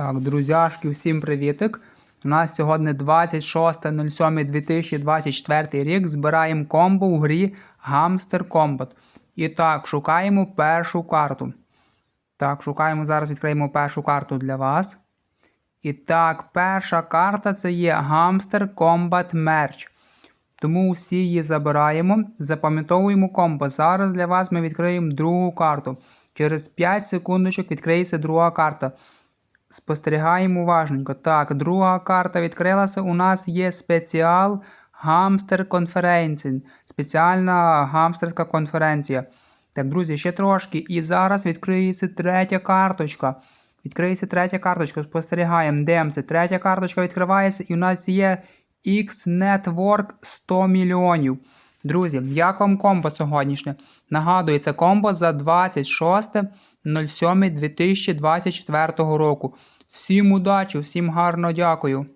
Так, друзяшки, всім привітик. У нас сьогодні 26.07.2024 рік. Збираємо комбо у грі Hamster Combat. І так, шукаємо першу карту. Так, шукаємо зараз, відкриємо першу карту для вас. І так, перша карта це є Hamster Combat Merch. Тому всі її забираємо, запам'ятовуємо комбо. Зараз для вас ми відкриємо другу карту. Через 5 секундочок відкриється друга карта. Спостерігаємо уважненько. Так, друга карта відкрилася. У нас є спеціал Гамстер конференції. Спеціальна гамстерська конференція. Так, друзі, ще трошки. І зараз відкриється третя карточка. Відкриється третя карточка. Спостерігаємо, дивимося. Третя карточка відкривається, і у нас є X-Network 100 мільйонів. Друзі, як вам комбо сьогоднішнє? Нагадую, це комбо за 26.07.2024 року. Всім удачі, всім гарно дякую.